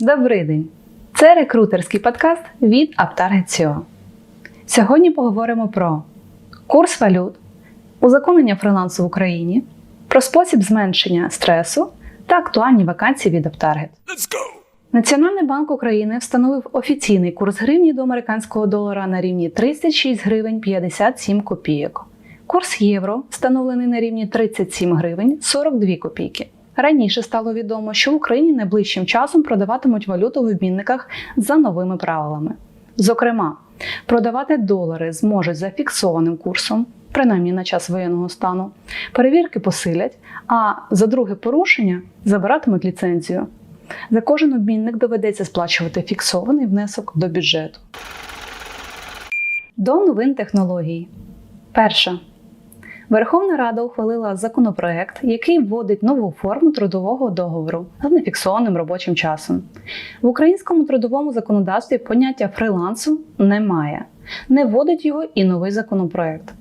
Добрий день! Це рекрутерський подкаст від Aptarget.co. Сьогодні поговоримо про курс валют, узаконення фрилансу в Україні, про спосіб зменшення стресу та актуальні вакансії від Aptarget. Національний банк України встановив офіційний курс гривні до американського долара на рівні 36 гривень 57 копійок. Курс євро встановлений на рівні 37 гривень 42 копійки. Раніше стало відомо, що в Україні найближчим часом продаватимуть валюту в обмінниках за новими правилами. Зокрема, продавати долари зможуть за фіксованим курсом, принаймні на час воєнного стану, перевірки посилять, а за друге порушення забиратимуть ліцензію. За кожен обмінник доведеться сплачувати фіксований внесок до бюджету. До новин технологій. Перша. Верховна Рада ухвалила законопроект, який вводить нову форму трудового договору з нефіксованим робочим часом. В українському трудовому законодавстві поняття фрилансу немає. Не вводить його і новий законопроект.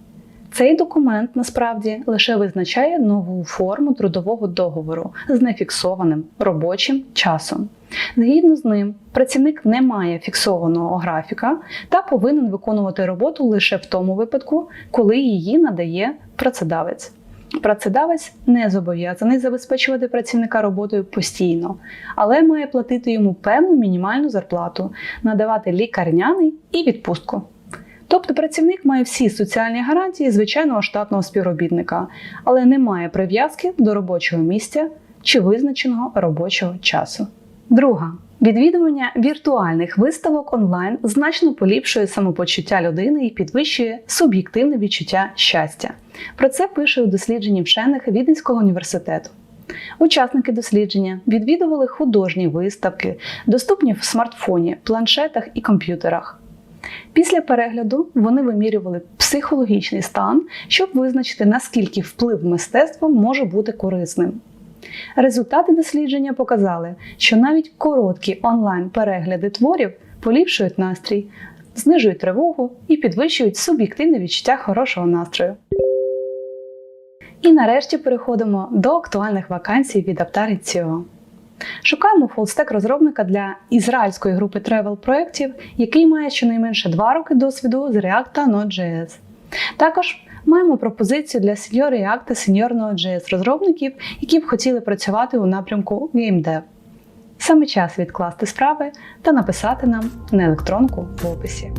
Цей документ насправді лише визначає нову форму трудового договору з нефіксованим робочим часом. Згідно з ним, працівник не має фіксованого графіка та повинен виконувати роботу лише в тому випадку, коли її надає працедавець. Працедавець не зобов'язаний забезпечувати працівника роботою постійно, але має платити йому певну мінімальну зарплату, надавати лікарняний і відпустку. Тобто працівник має всі соціальні гарантії звичайного штатного співробітника, але не має прив'язки до робочого місця чи визначеного робочого часу. Друга. Відвідування віртуальних виставок онлайн значно поліпшує самопочуття людини і підвищує суб'єктивне відчуття щастя. Про це пише у дослідженні вчених Віденського університету. Учасники дослідження відвідували художні виставки, доступні в смартфоні, планшетах і комп'ютерах. Після перегляду вони вимірювали психологічний стан, щоб визначити, наскільки вплив мистецтва може бути корисним. Результати дослідження показали, що навіть короткі онлайн-перегляди творів поліпшують настрій, знижують тривогу і підвищують суб'єктивне відчуття хорошого настрою. І нарешті переходимо до актуальних вакансій від Aptarget.co. Шукаємо фулстек розробника для ізраїльської групи travel проєктів, який має щонайменше 2 роки досвіду з React та Node.js. Також маємо пропозицію для Senior React та Senior Node.js розробників, які б хотіли працювати у напрямку GameDev. Саме час відкласти справи та написати нам на електронку в описі.